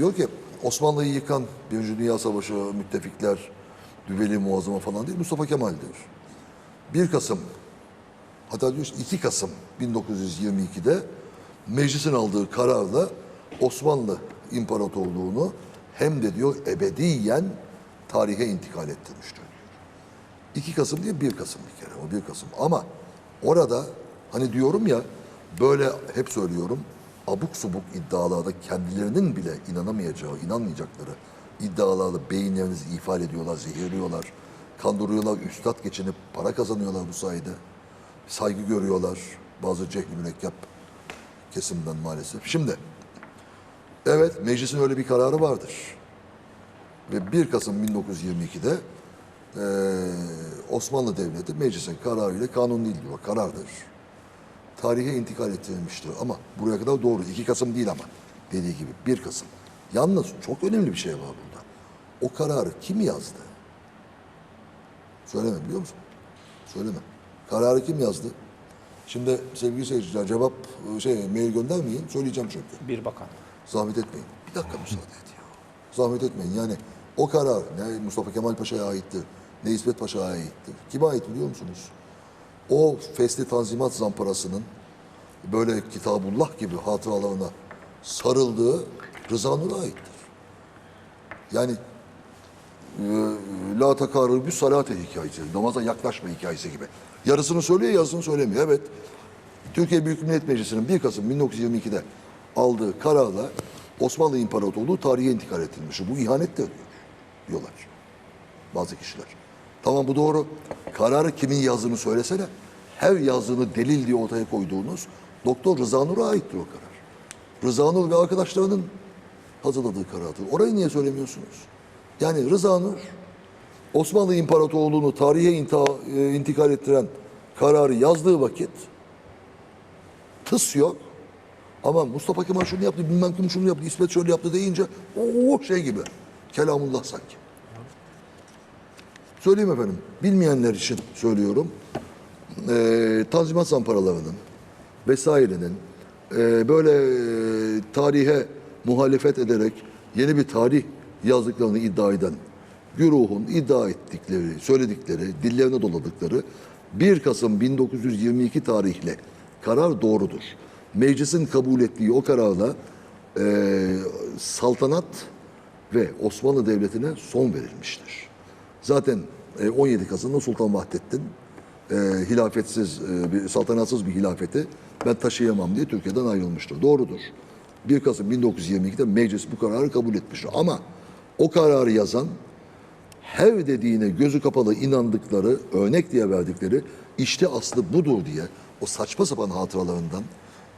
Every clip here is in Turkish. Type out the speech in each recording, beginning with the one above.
Diyor ki Osmanlı'yı yıkan Birinci Dünya Savaşı, müttefikler, Düveli Muazzama falan değil Mustafa Kemal'dir. 1 Kasım hatta diyor işte 2 Kasım 1922'de meclisin aldığı kararla Osmanlı İmparatorluğunu hem de diyor ebediyen tarihe intikal ettirmiştir diyor. 2 Kasım değil 1 Kasım bir kere o 1 Kasım ama orada hani diyorum ya böyle hep söylüyorum abuk subuk iddialarda kendilerinin bile inanamayacağı, inanmayacakları iddialarla beyinlerinizi ifade ediyorlar, zehirliyorlar, kandırıyorlar, üstad geçinip para kazanıyorlar bu sayede. Saygı görüyorlar bazı cehli mürekkep kesimden maalesef. Şimdi evet meclisin öyle bir kararı vardır. Ve 1 Kasım 1922'de eee, Osmanlı Devleti meclisin kararıyla kanun değil diyor, karardır. Tarihe intikal ettirilmiştir ama buraya kadar doğru. 2 Kasım değil ama dediği gibi 1 Kasım. Yalnız çok önemli bir şey var burada. O kararı kim yazdı? Söyleme biliyor musun? Söyleme. Kararı kim yazdı? Şimdi sevgili seyirciler cevap şey mail göndermeyin. Söyleyeceğim çünkü. Bir bakan. Zahmet etmeyin. Bir dakika müsaade et ya. Zahmet etmeyin. Yani o karar ne Mustafa Kemal Paşa'ya aittir, ne İsmet Paşa'ya aittir. Kime ait biliyor musunuz? O Fesli Tanzimat zamparasının böyle Kitabullah gibi hatıralarına sarıldığı Rıza Nur'a aittir. Yani e, La takarrübü salate hikayesi, namaza yaklaşma hikayesi gibi. Yarısını söylüyor, yarısını söylemiyor. Evet, Türkiye Büyük Millet Meclisi'nin 1 Kasım 1922'de aldığı kararla Osmanlı İmparatorluğu tarihe intikal ettirilmiş. Bu ihanettir diyor, diyorlar bazı kişiler. Tamam bu doğru. Kararı kimin yazdığını söylesene. Her yazdığını delil diye ortaya koyduğunuz Doktor Rıza Nur'a aittir o karar. Rıza Nur ve arkadaşlarının hazırladığı karardır. Orayı niye söylemiyorsunuz? Yani Rıza Nur Osmanlı İmparatorluğu'nu tarihe inta- e, intikal ettiren kararı yazdığı vakit tıs yok. Ama Mustafa Kemal şunu yaptı, bilmem kim şunu yaptı, İsmet şöyle yaptı deyince o şey gibi. Kelamullah sanki. Söyleyeyim efendim. Bilmeyenler için söylüyorum. Ee, Tanzimat zamparalarının vesairenin e, böyle e, tarihe muhalefet ederek yeni bir tarih yazdıklarını iddia eden güruhun iddia ettikleri, söyledikleri, dillerine doladıkları 1 Kasım 1922 tarihli karar doğrudur. Meclisin kabul ettiği o kararla e, saltanat ve Osmanlı Devleti'ne son verilmiştir. Zaten e, 17 Kasım'da Sultan Vahdettin e, hilafetsiz, e, bir, saltanatsız bir hilafeti ben taşıyamam diye Türkiye'den ayrılmıştır. Doğrudur. 1 Kasım 1922'de meclis bu kararı kabul etmiştir. Ama o kararı yazan her dediğine gözü kapalı inandıkları, örnek diye verdikleri işte aslı budur diye o saçma sapan hatıralarından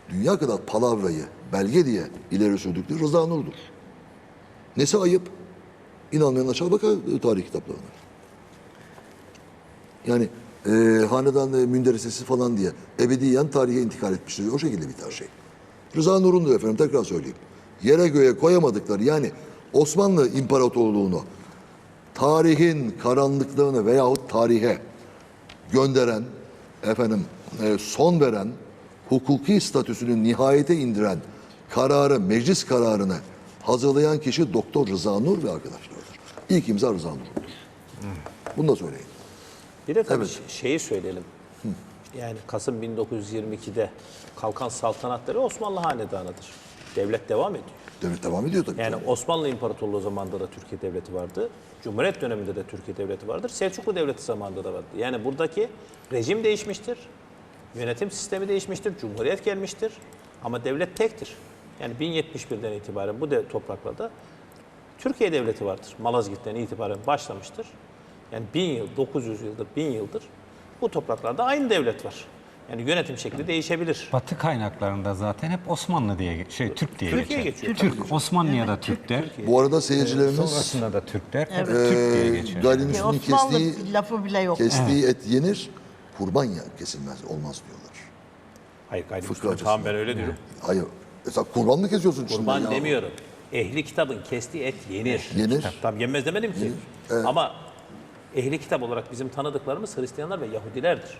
dünya kadar palavrayı belge diye ileri sürdükleri Rıza Nur'dur. Nesi ayıp? İnanmayan aşağı bakar e, tarih kitaplarına. Yani e, hanedan e, münderesesi falan diye ebediyen tarihe intikal etmiştir. O şekilde biter şey. Rıza Nur'un da efendim tekrar söyleyeyim. Yere göğe koyamadıkları yani Osmanlı İmparatorluğunu tarihin karanlıklarını veyahut tarihe gönderen, efendim e, son veren, hukuki statüsünü nihayete indiren kararı, meclis kararını hazırlayan kişi Doktor Rıza Nur ve arkadaşlarıdır. İlk imza Rıza Nur'dur. Bunu da söyleyin. Bir de tabii Evet. şeyi söyleyelim. Yani Kasım 1922'de kalkan saltanatları Osmanlı hanedanıdır. Devlet devam ediyor. Devlet devam ediyor tabii. Yani Osmanlı İmparatorluğu zamanında da Türkiye Devleti vardı. Cumhuriyet döneminde de Türkiye Devleti vardır. Selçuklu Devleti zamanında da vardı. Yani buradaki rejim değişmiştir. Yönetim sistemi değişmiştir. Cumhuriyet gelmiştir. Ama devlet tektir. Yani 1071'den itibaren bu de topraklarda Türkiye Devleti vardır. Malazgirt'ten itibaren başlamıştır. Yani 1000 yıl, 900 yıldır, 1000 yıldır bu topraklarda aynı devlet var. Yani yönetim şekli değişebilir. Batı kaynaklarında zaten hep Osmanlı diye şey Türk diye Türkiye geçer. geçiyor. Türk, Osmanlı'ya da Türk der. Bu arada seyircilerimiz Sonrasında da Türk der. Evet. Türk diye gayrimüslimin Osmanlı kestiği, lafı bile yok. kestiği et yenir, kurban ya kesilmez, olmaz diyorlar. Hayır gayrimüslim. Tamam ben öyle diyorum. Hayır. Mesela kurban mı kesiyorsun şimdi? Kurban ya? demiyorum. Ehli kitabın kestiği et yenir. Yenir. Tam yenmez demedim ki. Ama ehli kitap olarak bizim tanıdıklarımız Hristiyanlar ve Yahudilerdir.